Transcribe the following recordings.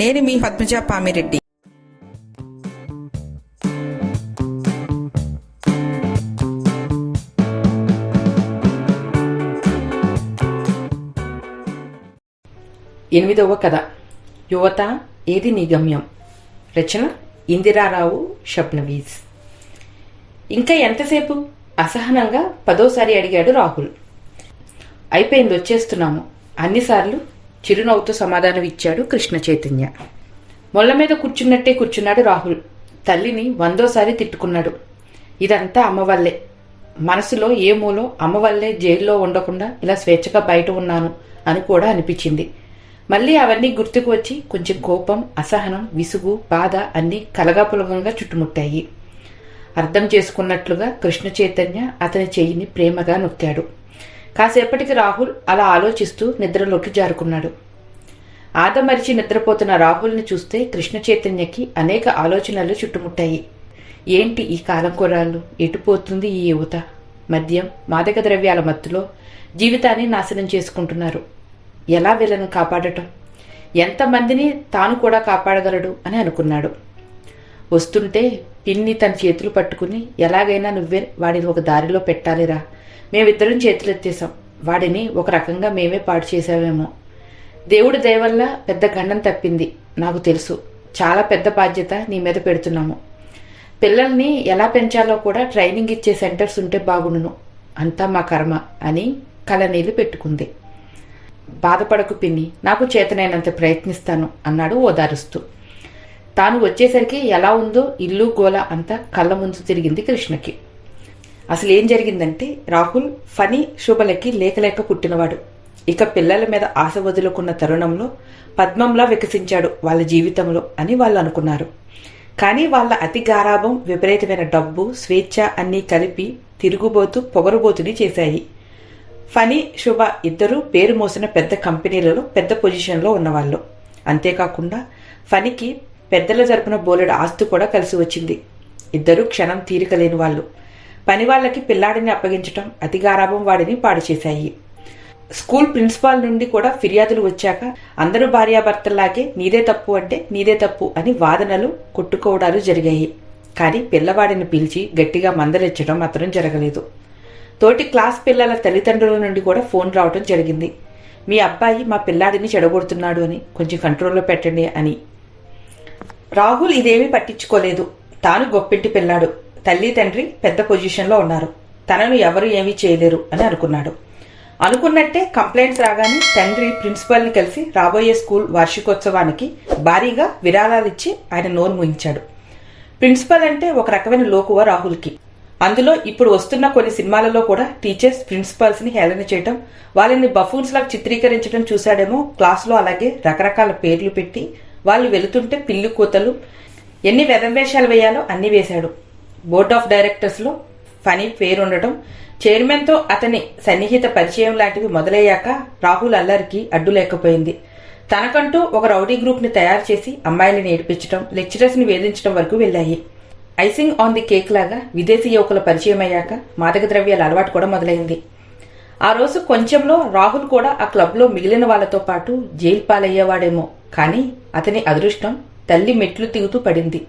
నేను మీ పద్మజ పామిరెడ్డి. ఎనిమిదవ కథ. యువత ఏది నీ గమ్యం రచన ఇందిరారావు షబ్నవీజ్ ఇంకా ఎంతసేపు? అసహనంగా పదోసారి అడిగాడు రాహుల్. అయిపోయింది వచ్చేస్తున్నాము. అన్నిసార్లు చిరునవ్వుతో సమాధానం ఇచ్చాడు కృష్ణ చైతన్య. మొల్ల మీద కూర్చున్నట్టే కూర్చున్నాడు రాహుల్. తల్లిని వందోసారి తిట్టుకున్నాడు. ఇదంతా అమ్మవల్లే మనసులో ఏ మూలో జైల్లో ఉండకుండా ఇలా స్వేచ్ఛగా బయట ఉన్నాను అని కూడా అనిపించింది. మళ్ళీ అవన్నీ గుర్తుకు వచ్చి కొంచెం కోపం అసహనం విసుగు బాధ అన్నీ కలగాపులగంగా చుట్టుముట్టాయి. అర్థం చేసుకున్నట్లుగా కృష్ణ చైతన్య అతని చెయ్యిని ప్రేమగా నొక్కాడు. కాసేపటికి రాహుల్ అలా ఆలోచిస్తూ నిద్రలోకి జారుకున్నాడు. ఆదమరిచి నిద్రపోతున్న రాహుల్ని చూస్తే కృష్ణ చైతన్యకి అనేక ఆలోచనలు చుట్టుముట్టాయి. ఏంటి ఈ కాలం కురాళ్ళు ఎటుపోతుంది ఈ యువత? మద్యం మాదక ద్రవ్యాల మత్తులో జీవితాన్ని నాశనం చేసుకుంటున్నారు. ఎలా వీళ్ళను కాపాడటం? ఎంతమందిని తాను కూడా కాపాడగలడు అని అనుకున్నాడు. వస్తుంటే పిన్ని తన చేతులు పట్టుకుని ఎలాగైనా నువ్వే వాడిని ఒక దారిలో పెట్టాలిరా. మేమిద్దరం చేతులెత్తేసాం వాడిని ఒక రకంగా మేమే పాడు చేసావేమో దేవుడి దయవల్ల పెద్ద గండం తప్పింది. నాకు తెలుసు. చాలా పెద్ద బాధ్యత నీ మీద పెడుతున్నాము. పిల్లల్ని ఎలా పెంచాలో కూడా ట్రైనింగ్ ఇచ్చే సెంటర్స్ ఉంటే బాగుండును. అంతా మా కర్మ అని కలనీళ్ళు పెట్టుకుంది. బాధపడకు పిన్ని. నాకు చేతనైనంత ప్రయత్నిస్తాను అన్నాడు ఓదారుస్తూ. తాను వచ్చేసరికి ఎలా ఉందో ఇల్లు గోల అంతా కళ్ళ ముందు తిరిగింది కృష్ణకి. అసలు ఏం జరిగిందంటే రాహుల్ ఫనీ శుభలకి లేకలేక పుట్టినవాడు. ఇక పిల్లల మీద ఆశ వదులుకున్న తరుణంలో పద్మంలా వికసించాడు వాళ్ళ జీవితంలో అని వాళ్ళు అనుకున్నారు. కానీ వాళ్ళ అతి గారాభం విపరీతమైన డబ్బు స్వేచ్ఛ అన్నీ కలిపి తిరుగుబోతు పొగరుబోతుని చేశాయి. ఫనీ శుభ ఇద్దరూ పేరు మోసిన పెద్ద కంపెనీలలో పెద్ద పొజిషన్లో ఉన్నవాళ్ళు. అంతేకాకుండా ఫనికి పెద్దల జరుపున బోలెడు ఆస్తి కూడా కలిసి వచ్చింది. ఇద్దరూ క్షణం తీరిక లేని వాళ్ళు. పని వాళ్ళకి పిల్లాడిని అప్పగించటం అతిగారాభం వాడిని పాడు చేశాయి స్కూల్ ప్రిన్సిపాల్ నుండి కూడా ఫిర్యాదులు వచ్చాక అందరూ భార్యాభర్తల్లాగే నీదే తప్పు అంటే నీదే తప్పు అని వాదనలు కొట్టుకోవడాలు జరిగాయి. కానీ పిల్లవాడిని పిలిచి గట్టిగా మందలించడం మాత్రం జరగలేదు. తోటి క్లాస్ పిల్లల తల్లిదండ్రుల నుండి కూడా ఫోన్ రావటం జరిగింది. మీ అబ్బాయి మా పిల్లాడిని చెడగొడుతున్నాడు అని కొంచెం కంట్రోల్లో పెట్టండి అని. రాహుల్ ఇదేమీ పట్టించుకోలేదు. తాను గొప్పింటి పిల్లాడు. తల్లి తండ్రి పెద్ద పొజిషన్లో ఉన్నారు. తనను ఎవరు ఏమీ చేయలేరు అని అనుకున్నాడు. అనుకున్నట్టే కంప్లైంట్స్ రాగానే తండ్రి ప్రిన్సిపల్ని కలిసి రాబోయే స్కూల్ వార్షికోత్సవానికి భారీగా విరాళాలిచ్చి ఆయన నోరు ముయించాడు. ప్రిన్సిపల్ అంటే ఒక రకమైన లోకువ రాహుల్కి. అందులో ఇప్పుడు వస్తున్న కొన్ని సినిమాలలో కూడా టీచర్స్ ప్రిన్సిపల్స్ని హేళన చేయటం వాళ్ళని బఫూన్స్ లాగా చిత్రీకరించడం చూశాడేమో క్లాసులో అలాగే రకరకాల పేర్లు పెట్టి వాళ్ళు వెళుతుంటే పిల్లి కూతలు ఎన్ని వెదంవేషాలు వేయాలో అన్ని వేశాడు. బోర్డ్ ఆఫ్ డైరెక్టర్స్లో ఫనీ పేరు ఉండటం చైర్మన్తో అతని సన్నిహిత పరిచయం లాంటివి మొదలయ్యాక రాహుల్ అల్లరికి అడ్డు లేకపోయింది. తనకంటూ ఒక రౌడీ గ్రూప్ని తయారు చేసి అమ్మాయిలని నేర్పించడం లెక్చరర్స్ని వేధించడం వరకు వెళ్ళాయి. ఐసింగ్ ఆన్ ది కేక్ లాగా విదేశీ యువకుల పరిచయం అయ్యాక మాదక ద్రవ్యాల అలవాటు కూడా మొదలైంది. ఆ రోజు కొంచెంలో రాహుల్ కూడా ఆ క్లబ్లో మిగిలిన వాళ్ళతో పాటు జైలు పాలయ్యేవాడేమో. కానీ అతని అదృష్టం తల్లి మెట్లు దిగుతూ పడింది.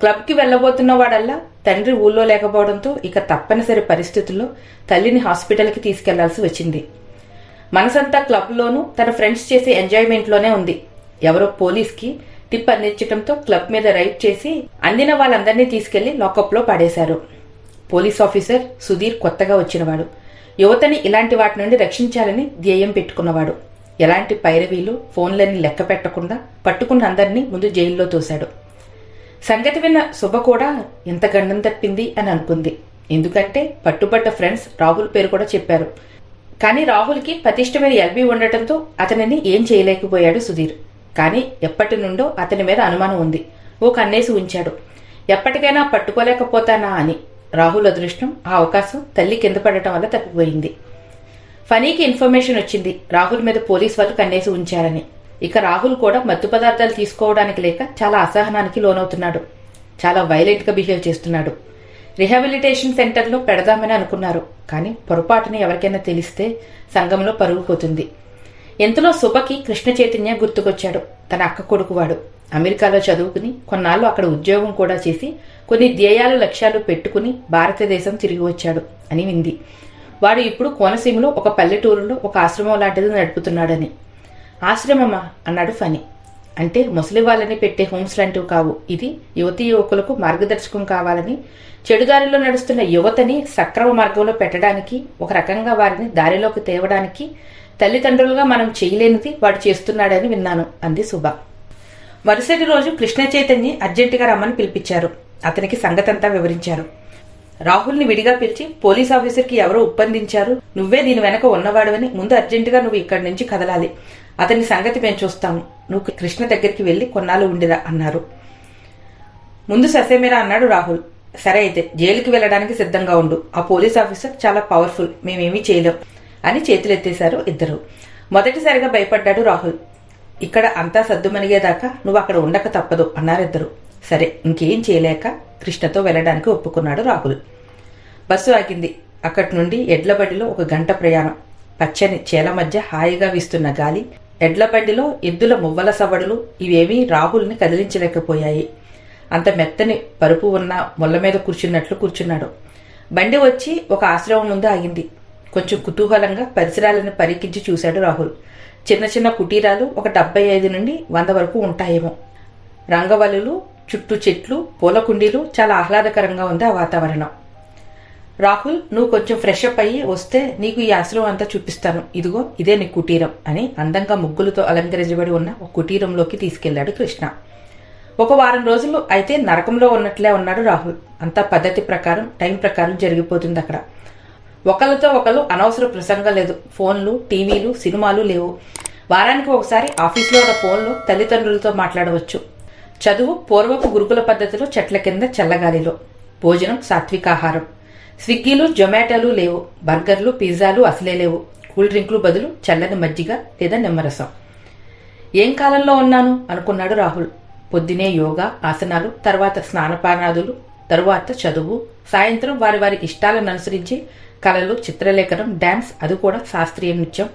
క్లబ్కి వెళ్ళబోతున్న వాడల్లా తండ్రి ఊళ్ళో లేకపోవడంతో ఇక తప్పనిసరి పరిస్థితుల్లో తల్లిని హాస్పిటల్కి తీసుకెళ్ళాల్సి వచ్చింది. మనసంతా క్లబ్లోనూ తన ఫ్రెండ్స్ చేసే ఎంజాయ్మెంట్లోనే ఉంది. ఎవరో పోలీస్కి టిప్ అందించడంతో క్లబ్ మీద రైడ్ చేసి అందిన వాళ్ళందరినీ తీసుకెళ్ళి లాకప్లో పడేశారు. పోలీస్ ఆఫీసర్ సుధీర్ కొత్తగా వచ్చినవాడు. యువతని ఇలాంటి వాటి నుండి రక్షించాలని ధ్యేయం పెట్టుకున్నవాడు. ఎలాంటి పైరవీలు ఫోన్లని లెక్క పెట్టకుండా పట్టుకున్న అందరినీ ముందు జైల్లో తోశాడు. సంగతి విన్న శుభ కూడా ఎంత గండం తప్పింది అని అనుకుంది. ఎందుకంటే పట్టుబట్ట ఫ్రెండ్స్ రాహుల్ పేరు కూడా చెప్పారు. కానీ రాహుల్కి పతిష్టమైన ఎల్బీ ఉండటంతో అతనిని ఏం చేయలేకపోయాడు సుధీర్. కానీ ఎప్పటి నుండో అతని మీద అనుమానం ఉంది. ఓ కన్నేసి ఉంచాడు. ఎప్పటికైనా పట్టుకోలేకపోతానా అని రాహుల్ అదృష్టం ఆ అవకాశం తల్లి కింద పడటం వల్ల తప్పిపోయింది. ఫనీకి ఇన్ఫర్మేషన్ వచ్చింది. రాహుల్ మీద పోలీస్ వాళ్ళు కన్నేసి ఉంచారని. ఇక రాహుల్ కూడా మత్తు పదార్థాలు తీసుకోవడానికి లేక చాలా అసహనానికి లోనవుతున్నాడు. చాలా వైలెంట్గా బిహేవ్ చేస్తున్నాడు. రిహాబిలిటేషన్ సెంటర్లో పెడదామని అనుకున్నారు. కానీ పొరపాటున ఎవరికైనా తెలిస్తే సంఘంలో పరుగుపోతుంది ఎంతలో సుభకి కృష్ణ చైతన్య గుర్తుకొచ్చాడు. తన అక్క కొడుకువాడు. అమెరికాలో చదువుకుని కొన్నాళ్ళు అక్కడ ఉద్యోగం కూడా చేసి కొన్ని ధ్యేయాల లక్ష్యాలు పెట్టుకుని భారతదేశం తిరిగి వచ్చాడు అని వింది. వాడు ఇప్పుడు కోనసీమలో ఒక పల్లెటూరులో ఒక ఆశ్రమం లాంటిది నడుపుతున్నాడని. ఆశ్రమమా? అన్నాడు ఫని అంటే ముసలి వాళ్ళని పెట్టే హోమ్స్ లాంటివి కావు. ఇది యువతీ యువకులకు మార్గదర్శకం కావాలని చెడుదారిలో నడుస్తున్న యువతని సక్రమ మార్గంలో పెట్టడానికి ఒక రకంగా వారిని దారిలోకి తేవడానికి తల్లిదండ్రులుగా మనం చేయలేనిది వాడు చేస్తున్నాడని విన్నాను అంది సుభ మరుసటి రోజు కృష్ణ చైతన్య అర్జెంటుగా రమ్మని పిలిపించారు. అతనికి సంగతంతా వివరించారు. రాహుల్ని విడిగా పిలిచి పోలీస్ ఆఫీసర్కి ఎవరో ఒప్పందించారు. నువ్వే దీని వెనక ఉన్నవాడవని ముందు అర్జెంటుగా నువ్వు ఇక్కడి నుంచి కదలాలి. అతని సంగతి మేము చూస్తాము నువ్వు కృష్ణ దగ్గరికి వెళ్ళి కొన్నాళ్ళు ఉండిరా అన్నారు. ముందు ససేమిరా అన్నాడు రాహుల్. సరే అయితే జైలుకి వెళ్ళడానికి సిద్ధంగా ఉండు. ఆ పోలీస్ ఆఫీసర్ చాలా పవర్ఫుల్. మేమేమీ చేయలేం అని చేతులెత్తేశారు ఇద్దరు. మొదటిసారిగా భయపడ్డాడు రాహుల్. ఇక్కడ అంతా సర్దుమనిగేదాకా నువ్వు అక్కడ ఉండక తప్పదు అన్నారిద్దరు సరే ఇంకేం చేయలేక కృష్ణతో వెళ్ళడానికి ఒప్పుకున్నాడు రాహుల్. బస్సు ఆగింది. అక్కడి నుండి ఎడ్లబడిలో ఒక గంట ప్రయాణం. పచ్చని చేల మధ్య హాయిగా వీస్తున్న గాలి ఎడ్లబండిలో ఎద్దుల మువ్వల సవడులు ఇవేమీ రాహుల్ని కదిలించలేకపోయాయి. అంత మెత్తని పరుపు ఉన్న ముళ్ళ మీద కూర్చున్నట్లు కూర్చున్నాడు. బండి వచ్చి ఒక ఆశ్రమం ముందు ఆగింది. కొంచెం కుతూహలంగా పరిసరాలను పరీక్షించి చూశాడు రాహుల్. చిన్న చిన్న కుటీరాలు ఒక డెబ్బై ఐదు నుండి వంద వరకు ఉంటాయేమో. రంగవల్లులు చుట్టూ చెట్లు పూల కుండీలు చాలా ఆహ్లాదకరంగా ఉంది ఆ వాతావరణం. రాహుల్ నువ్వు కొంచెం ఫ్రెష్ అప్ అయ్యి వస్తే నీకు ఈ ఆశ్రమం అంతా చూపిస్తాను. ఇదిగో ఇదే నీ కుటీరం అని అందంగా ముగ్గులతో అలంకరించబడి ఉన్న ఒక కుటీరంలోకి తీసుకెళ్ళాడు కృష్ణ. ఒక వారం రోజులు అయితే నరకంలో ఉన్నట్లే ఉన్నాడు రాహుల్. అంతా పద్ధతి ప్రకారం టైం ప్రకారం జరిగిపోతుంది అక్కడ. ఒకళ్ళతో ఒకళ్ళు అనవసర ప్రసంగం లేదు. ఫోన్లు టీవీలు సినిమాలు లేవు. వారానికి ఒకసారి ఆఫీస్లో ఉన్న ఫోన్లో తల్లిదండ్రులతో మాట్లాడవచ్చు. చదువు పూర్వపు గురుకుల పద్ధతిలో చెట్ల కింద చల్లగాలిలో. భోజనం సాత్వికాహారం. స్విగ్గీలు జొమాటోలు లేవు బర్గర్లు పిజ్జాలు అసలే లేవు. కూల్ డ్రింక్లు బదులు చల్లని మజ్జిగ లేదా నిమ్మరసం. ఏం కాలంలో ఉన్నాను? అనుకున్నాడు రాహుల్. పొద్దునే యోగా ఆసనాలు తర్వాత స్నానపానాదులు తరువాత చదువు సాయంత్రం వారి వారి ఇష్టాలను అనుసరించి కళలు చిత్రలేఖనం డ్యాన్స్ అది కూడా శాస్త్రీయ నృత్యం.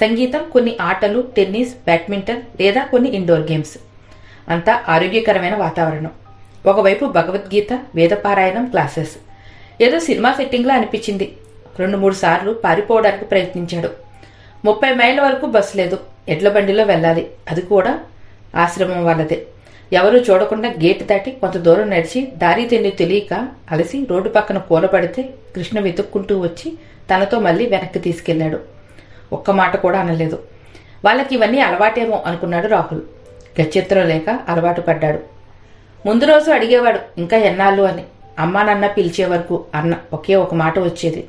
సంగీతం కొన్ని ఆటలు టెన్నిస్ బ్యాడ్మింటన్ లేదా కొన్ని ఇండోర్ గేమ్స్. అంతా ఆరోగ్యకరమైన వాతావరణం. ఒకవైపు భగవద్గీత వేదపారాయణం క్లాసెస్. ఏదో సినిమా సెట్టింగ్లా అనిపించింది. రెండు మూడు సార్లు పారిపోవడానికి ప్రయత్నించాడు. ముప్పై మైళ్ళ వరకు బస్సు లేదు. ఎడ్ల బండిలో వెళ్ళాలి. అది కూడా ఆశ్రమం వాళ్ళదే. ఎవరూ చూడకుండా గేట్ దాటి కొంత దూరం నడిచి దారి తిండి తెలియక అలసి రోడ్డు పక్కన కూలబడితే కృష్ణ వెతుక్కుంటూ వచ్చి తనతో మళ్ళీ వెనక్కి తీసుకెళ్ళాడు ఒక్క మాట కూడా అనలేదు. వాళ్ళకి ఇవన్నీ అలవాటేమో అనుకున్నాడు రాహుల్. గత్యంతరం లేక అలవాటు పడ్డాడు. ముందు రోజు అడిగేవాడు ఇంకా ఎన్నాళ్ళు? అని. అమ్మా నాన్న పిలిచే వరకు అన్న ఒకే ఒక మాట వచ్చేది.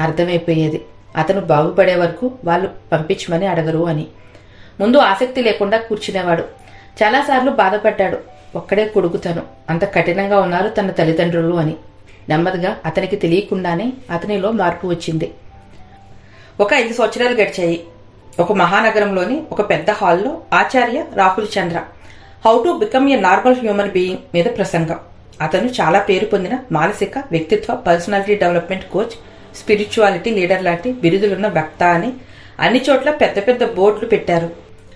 అర్థమైపోయేది. అతను బాగుపడే వరకు వాళ్ళు పంపించమని అడగరు అని. ముందు ఆసక్తి లేకుండా కూర్చునేవాడు. చాలాసార్లు బాధపడ్డాడు. ఒక్కడే కొడుకుతను. అంత కఠినంగా ఉన్నారు తన తల్లిదండ్రులు అని. నెమ్మదిగా అతనికి తెలియకుండానే అతనిలో మార్పు వచ్చింది. ఒక ఐదు సంవత్సరాలు గడిచాయి. ఒక మహానగరంలోని ఒక పెద్ద హాల్లో Acharya Rahul Chandra. How to become a normal human being మీద ప్రసంగం. అతను చాలా పేరు పొందిన మానసిక వ్యక్తిత్వ personality development coach spirituality leader లాంటి బిరుదులున్న వక్త అని అన్ని చోట్ల పెద్ద పెద్ద బోర్డులు పెట్టారు.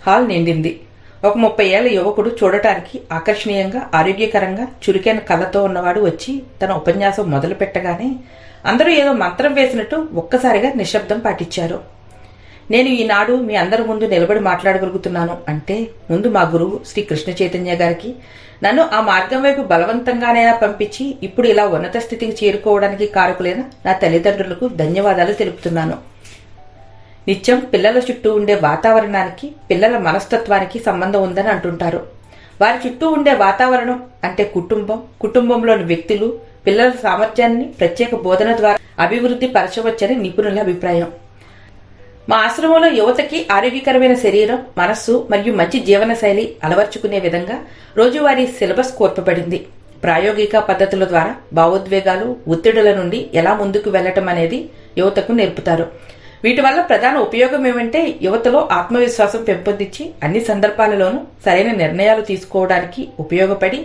హాల్ నిండింది. ఒక ముప్పై ఏళ్ళ యువకుడు చూడటానికి ఆకర్షణీయంగా ఆరోగ్యకరంగా చురుకైన కళ్ళతో ఉన్నవాడు వచ్చి తన ఉపన్యాసం మొదలు పెట్టగానే అందరూ ఏదో మంత్రం వేసినట్టు ఒక్కసారిగా నిశ్శబ్దం పాటించారు. నేను ఈనాడు మీ అందరి ముందు నిలబడి మాట్లాడగలుగుతున్నాను అంటే ముందు మా గురువు శ్రీ కృష్ణ చైతన్య గారికి నన్ను ఆ మార్గం వైపు బలవంతంగానైనా పంపించి ఇప్పుడు ఇలా ఉన్నత స్థితికి చేరుకోవడానికి కారకులైన నా తల్లిదండ్రులకు ధన్యవాదాలు తెలుపుతున్నాను. నిత్యం పిల్లల చుట్టూ ఉండే వాతావరణానికి పిల్లల మనస్తత్వానికి సంబంధం ఉందని అంటుంటారు. వారి చుట్టూ ఉండే వాతావరణం అంటే కుటుంబం కుటుంబంలోని వ్యక్తులు పిల్లల సామర్థ్యాన్ని ప్రత్యేక బోధన ద్వారా అభివృద్ధి పరచవచ్చని నిపుణుల అభిప్రాయం. మా ఆశ్రమంలో యువతకి ఆరోగ్యకరమైన శరీరం మనస్సు మరియు మంచి జీవన శైలి అలవర్చుకునే విధంగా రోజువారీ సిలబస్ కోర్పబడింది. ప్రాయోగిక పద్ధతుల ద్వారా భావోద్వేగాలు ఒత్తిడుల నుండి ఎలా ముందుకు వెళ్ళటం అనేది యువతకు నేర్పుతారు. వీటి వల్ల ప్రధాన ఉపయోగం ఏమంటే యువతలో ఆత్మవిశ్వాసం పెంపొందించి అన్ని సందర్భాలలోనూ సరైన నిర్ణయాలు తీసుకోవడానికి ఉపయోగపడి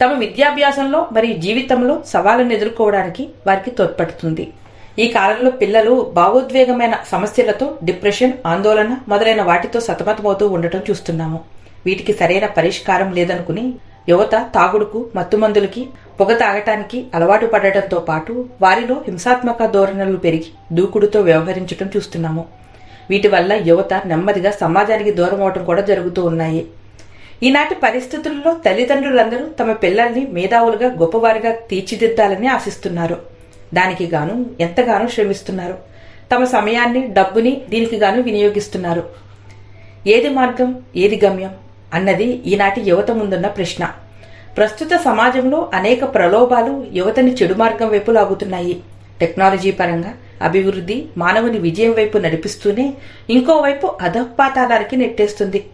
తమ విద్యాభ్యాసంలో మరియు జీవితంలో సవాళ్ళను ఎదుర్కోవడానికి వారికి తోడ్పడుతుంది. ఈ కాలంలో పిల్లలు భావోద్వేగమైన సమస్యలతో డిప్రెషన్ ఆందోళన మొదలైన వాటితో సతమతమవుతూ ఉండటం చూస్తున్నాము. వీటికి సరైన పరిష్కారం లేదనుకుని యువత తాగుడుకు మత్తుమందులకి పొగ తాగటానికి అలవాటు పడటంతో పాటు వారిలో హింసాత్మక ధోరణులు పెరిగి దూకుడుతో వ్యవహరించడం చూస్తున్నాము. వీటి వల్ల యువత నెమ్మదిగా సమాజానికి దూరం అవటం కూడా జరుగుతూ ఉన్నాయి. ఈనాటి పరిస్థితుల్లో తల్లిదండ్రులందరూ తమ పిల్లల్ని మేధావులుగా గొప్పవారిగా తీర్చిదిద్దాలని ఆశిస్తున్నారు. దానికి గాను ఎంతగానో శ్రమిస్తున్నారు. తమ సమయాన్ని డబ్బుని దీనికి గాను వినియోగిస్తున్నారు. ఏది మార్గం ఏది గమ్యం అన్నది ఈనాటి యువత ముందున్న ప్రశ్న. ప్రస్తుత సమాజంలో అనేక ప్రలోభాలు యువతని చెడు మార్గం వైపు లాగుతున్నాయి. టెక్నాలజీ పరంగా అభివృద్ధి మానవుని విజయం వైపు నడిపిస్తూనే ఇంకోవైపు అధపాతాళానికి నెట్టేస్తుంది.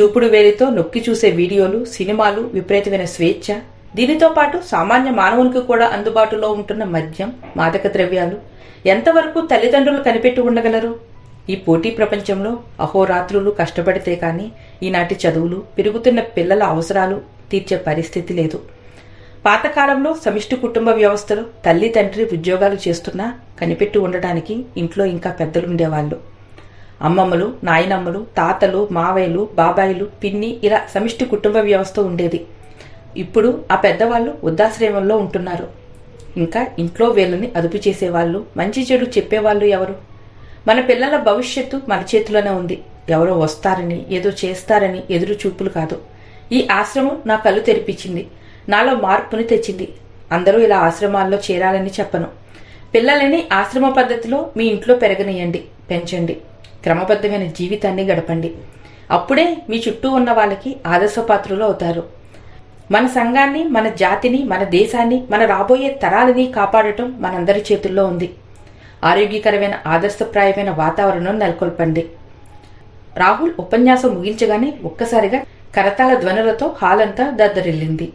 చూపుడు వేలితో నొక్కి చూసే వీడియోలు సినిమాలు విపరీతమైన స్వేచ్ఛ దీనితో పాటు సామాన్య మానవునికి కూడా అందుబాటులో ఉంటున్న మద్యం మాదక ద్రవ్యాలు ఎంతవరకు తల్లిదండ్రులు కనిపెట్టి ఉండగలరు? ఈ పోటీ ప్రపంచంలో అహోరాత్రులు కష్టపడితే కానీ ఈనాటి చదువులు పెరుగుతున్న పిల్లల అవసరాలు తీర్చే పరిస్థితి లేదు. పాతకాలంలో సమిష్టి కుటుంబ వ్యవస్థలో తల్లి తండ్రి ఉద్యోగాలు చేస్తున్నా కనిపెట్టి ఉండటానికి ఇంట్లో ఇంకా పెద్దలు ఉండేవాళ్ళు అమ్మమ్మలు నాయనమ్మలు తాతలు మావయ్యలు బాబాయిలు పిన్ని ఇలా సమిష్టి కుటుంబ వ్యవస్థ ఉండేది. ఇప్పుడు ఆ పెద్దవాళ్ళు వృద్ధాశ్రమంలో ఉంటున్నారు. ఇంకా ఇంట్లో వీళ్ళని అదుపు చేసేవాళ్ళు మంచి చెడు చెప్పేవాళ్ళు ఎవరు? మన పిల్లల భవిష్యత్తు మన చేతిలోనే ఉంది. ఎవరో వస్తారని ఏదో చేస్తారని ఎదురు చూపులు కాదు. ఈ ఆశ్రమం నా కళ్ళు తెరిపించింది. నాలో మార్పుని తెచ్చింది. అందరూ ఇలా ఆశ్రమాల్లో చేరాలని చెప్పను. పిల్లలని ఆశ్రమ పద్ధతిలో మీ ఇంట్లో పెరగనియండి పెంచండి. క్రమబద్ధమైన జీవితాన్ని గడపండి. అప్పుడే మీ చుట్టూ ఉన్న వాళ్ళకి ఆదర్శపాత్రులు అవుతారు. మన సంఘాన్ని మన జాతిని మన దేశాన్ని మన రాబోయే తరాలని కాపాడటం మనందరి చేతుల్లో ఉంది. ఆరోగ్యకరమైన ఆదర్శప్రాయమైన వాతావరణం నెలకొల్పండి. రాహుల్ ఉపన్యాసం ముగించగానే ఒక్కసారిగా కరతాల ధ్వనులతో హాలంతా దద్దరిల్లింది.